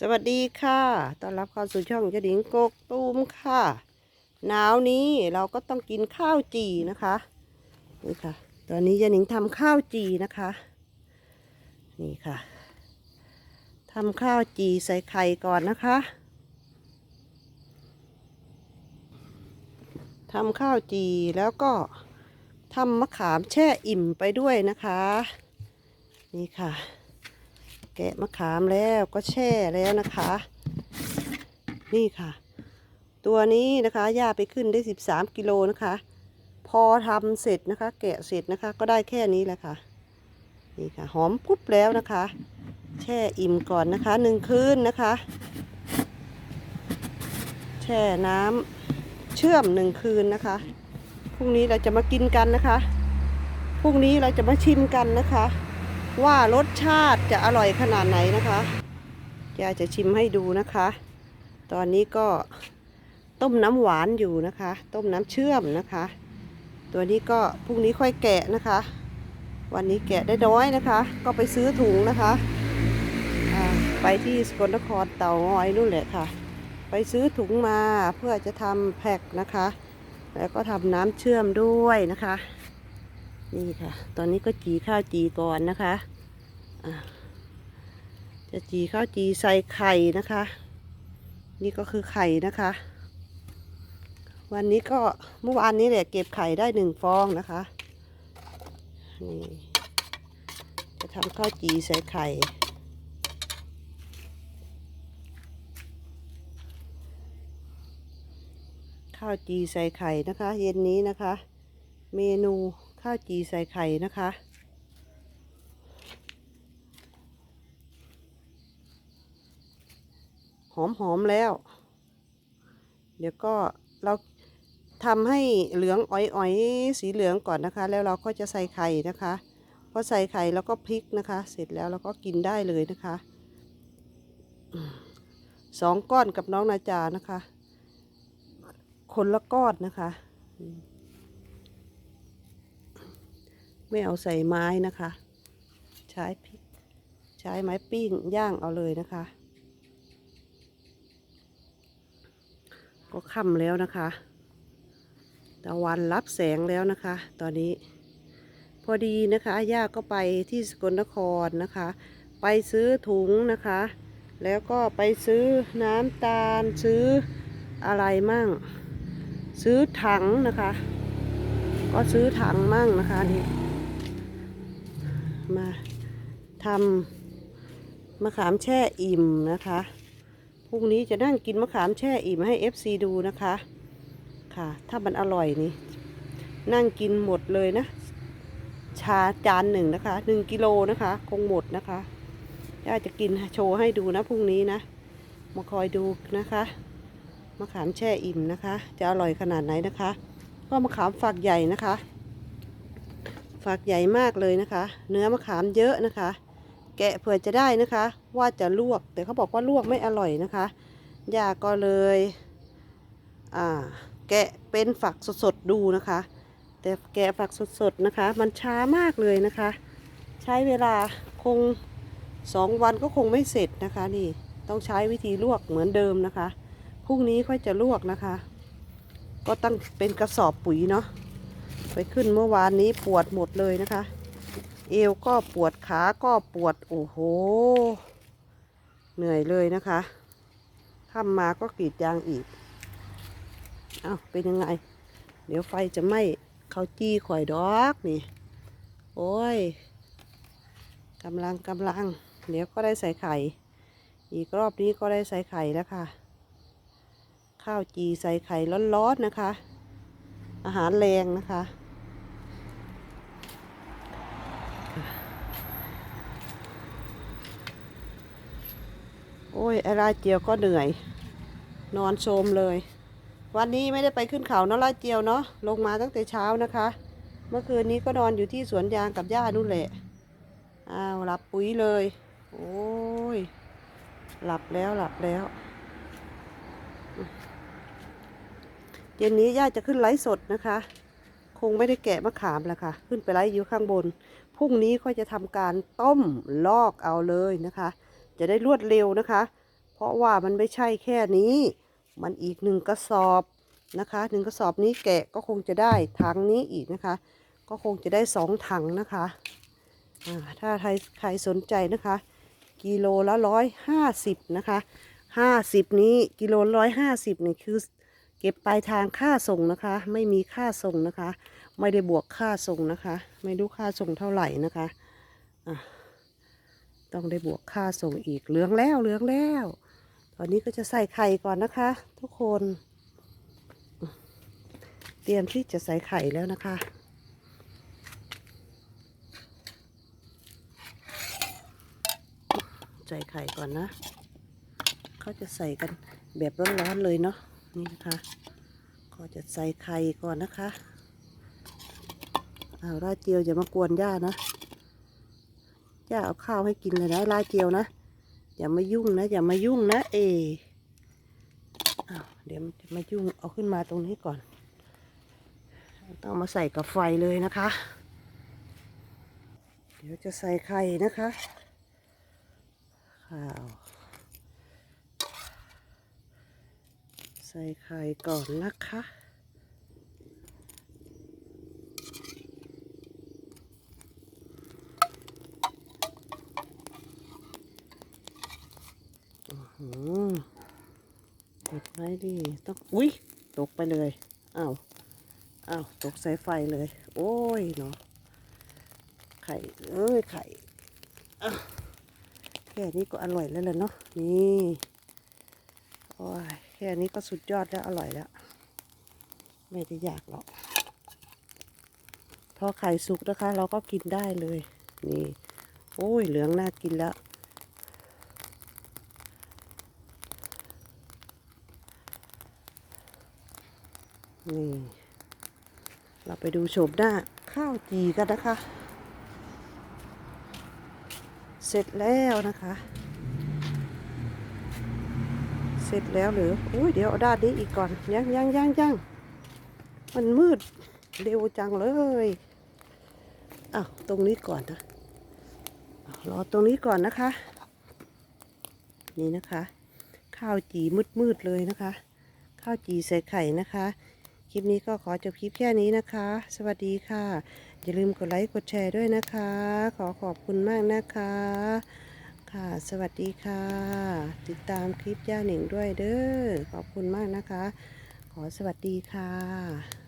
สวัสดีค่ะ ต้อนรับเข้าสู่ช่องเจดิงกกตูมค่ะ หนาวนี้เราก็ต้องกินข้าวจีนะคะ นี่ค่ะ ตอนนี้เจดิงทำข้าวจีนะคะ นี่ค่ะทำข้าวจีใส่ไข่ก่อนนะคะทำข้าวจีแล้วก็ทำมะขามแช่อิ่มไปด้วยนะคะ นี่ค่ะ แกะมะขามแล้วก็แช่แล้วนะคะ นี่ค่ะ ตัวนี้นะคะย่าไปขึ้นได้ 13 กิโลนะคะ พอทำเสร็จนะคะ แกะเสร็จนะคะ ก็ได้แค่นี้แหละค่ะนี่ค่ะ หอมปุ๊บแล้วนะคะ แช่อิ่มก่อนนะคะหนึ่งคืนนะคะ แช่น้ำเชื่อมหนึ่งคืนนะคะพรุ่งนี้เราจะมากินกันนะคะพรุ่งนี้เราจะมาชิมกันนะคะ ว่ารสชาติจะอร่อยขนาดไหนนะคะยายจะชิมให้ดูนะคะ ตอนนี้ก็ต้มน้ำหวานอยู่นะคะ ต้มน้ำเชื่อมนะคะ ตัวนี้ก็พรุ่งนี้ค่อยแกะนะคะ วันนี้แกะได้น้อยนะคะ ก็ไปซื้อถุงนะคะไปที่สกลนครเต่างอยนู่นแหละค่ะ ไปซื้อถุงมาเพื่อจะทำแพ็คนะคะ แล้วก็ทำน้ำเชื่อมด้วยนะคะ นี่ค่ะ ตอนนี้ก็จีข้าวจีก่อนนะคะ จะจีข้าวจีใส่ไข่นะคะ นี่ก็คือไข่นะคะ วันนี้ก็เมื่อวานนี้แหละเก็บไข่ได้หนึ่งฟองนะคะนี่จะทำข้าวจีใส่ไข่ข้าวจีใส่ไข่นะคะ เย็นนี้นะคะ เมนูข้าวจีใส่ไข่นะคะ หอมหอมๆแล้ว เดี๋ยวก็เราทำให้เหลืองอ้อยๆ สีเหลืองก่อนนะคะ แล้วเราก็จะใส่ไข่นะคะพอใส่ไข่แล้วก็พลิกนะคะ เสร็จแล้วเราก็กินได้เลยนะคะสองก้อนกับน้องนาจานะคะ คนละก้อนนะคะ ไม่เอาใส่ไม้นะคะ ใช้พริก ใช้ไม้ปิ้งย่างเอาเลยนะคะ ก็ค่ำแล้วนะคะตะวันรับแสงแล้วนะคะ ตอนนี้ พอดีนะคะย่าก็ไปที่สกลนครนะคะ ไปซื้อถุงนะคะ แล้วก็ไปซื้อน้ำตาลซื้ออะไรมั่ง ซื้อถังนะคะ ก็ซื้อถังมั่งนะคะนี่มาทำมะขามแช่อิ่มนะคะ รุ่งนี้จะนั่งกินมะขามแช่อิ่มให้ FC ดูนะคะ ค่ะ ถ้ามันอร่อยนี่ นั่งกินหมดเลยนะ ชาจานหนึ่งนะคะหนึ่งกิโลนะคะ คงหมดนะคะย่าจะกินโชว์ให้ดูนะพรุ่งนี้นะ มาคอยดูนะคะ มะขามแช่อิ่มนะคะ จะอร่อยขนาดไหนนะคะ ก็มะขามฝักใหญ่นะคะ ฝักใหญ่มากเลยนะคะ เนื้อมะขามเยอะนะคะ แกะเผื่อจะได้นะคะ ว่าจะลวก แต่เขาบอกว่าลวกไม่อร่อยนะคะย่าก็เลยอ่าแกะเป็นฝักสดๆดูนะคะ แต่แกะฝักสดๆนะคะ มันช้ามากเลยนะคะ ใช้เวลาคงสองวันก็คงไม่เสร็จนะคะนี่ต้องใช้วิธีลวกเหมือนเดิมนะคะพรุ่งนี้ค่อยจะลวกนะคะ ก็ตั้งเป็นกระสอบปุ๋ยเนาะไปขึ้นเมื่อวานนี้ปวดหมดเลยนะคะ เอวก็ปวดขาก็ปวด โอ้โห เหนื่อยเลยนะคะข้ามมาก็กรีดยางอีกเอา้าเป็นยังไง เดี๋ยวไฟจะไหม้เขาจี้ข่อยดอกนี่ โอ้ยกำลังกำลัง เดี๋ยวก็ได้ใส่ไข่ อีกรอบนี้ก็ได้ใส่ไข่แล้วค่ะ ข้าวจีใส่ไข่ร้อนๆนะคะ อาหารแรงนะคะ โอ้ยไอราเจียวก็เหนื่อย นอนโชมเลย วันนี้ไม่ได้ไปขึ้นเขาเนาะลาเจียวเนาะลงมาตั้งแต่เช้านะคะ เมื่อคืนนี้ก็นอนอยู่ที่สวนยางกับย่านู่นแหละอ้าวหลับปุ๋ยเลย โอ้ยหลับแล้วหลับแล้วเย็นนี้ย่าจะขึ้นไลฟ์สดนะคะ คงไม่ได้แกะมะขามแล้วค่ะ ขึ้นไปไลฟ์อยู่ข้างบน พรุ่งนี้ก็จะทำการต้มลอกเอาเลยนะคะ จะได้รวดเร็วนะคะ เพราะว่ามันไม่ใช่แค่นี้ มันอีกหนึ่งกระสอบนะคะหนึ่งกระสอบนี้แกะก็คงจะได้ถังนี้อีกนะคะ ก็คงจะได้สองถังนะคะถ้าใครใครสนใจนะคะ กิโลละร้อยห้าสิบนะคะห้าสิบนี้กิโลร้อยห้าสิบนี่คือเก็บปลายทางค่าส่งนะคะ ไม่มีค่าส่งนะคะ ไม่ได้บวกค่าส่งนะคะ ไม่รู้ค่าส่งเท่าไหร่นะคะอะ ต้องได้บวกค่าส่งอีกเหลืองแล้วเหลืองแล้ว ตอนนี้ก็จะใส่ไข่ก่อนนะคะ ทุกคน เตรียมที่จะใส่ไข่แล้วนะคะใส่ไข่ก่อนนะ เขาจะใส่กันแบบร้อนๆเลยเนาะ นี่นะคะ ก็จะใส่ไข่ก่อนนะคะ เอาราดเจียวอย่ามากวนย่านะ ย่าเอาข้าวให้กินเลยนะราเจียวนะอย่ามายุ่งนะอย่ามายุ่งนะเออเดี๋ยวจะมายุ่งเอาขึ้นมาตรงนี้ก่อน ต้องมาใส่กับไฟเลยนะคะ เดี๋ยวจะใส่ไข่นะคะข้าวใส่ไข่ก่อนนะคะ อืมก ดไว้ดิต้องอุ้ยตกไปเลยอ้าวอ้าวตกใส่ไฟเลย โอ้ยเนาะไข่เอ้ยไข่แค่นี้ก็อร่อยแล้วแหละเนาะนี่โอ้ยแค่นี้ก็สุดยอดแล้วอร่อยแล้ว ไม่ได้ยากหรอกพอไข่สุกนะคะ เราก็กินได้เลย นี่ โอ้ยเหลืองน่ากินแล้ว นี่ เราไปดูโฉมหน้าข้าวจีกันนะคะ เสร็จแล้วนะคะ เสร็จแล้วหรืออุ้ยเดี๋ยวเอาด้านนี้อีกก่อนยังยังยังยังมันมืดเร็วจังเลยอ้าวตรงนี้ก่อนนะอ้าวรอตรงนี้ก่อนนะคะ นี่นะคะ ข้าวจีมืดมืดๆเลยนะคะ ข้าวจีใส่ไข่นะคะ ลิปนี้ก็ขอจบคลิปแค่นี้นะคะ สวัสดีค่ะ อย่าลืมกดไลค์กดแชร์ด้วยนะคะ ขอขอบคุณมากนะคะ ค่ะ สวัสดีค่ะ ติดตามคลิปย่าหนิงด้วยเด้อขอบคุณมากนะคะ ขอสวัสดีค่ะ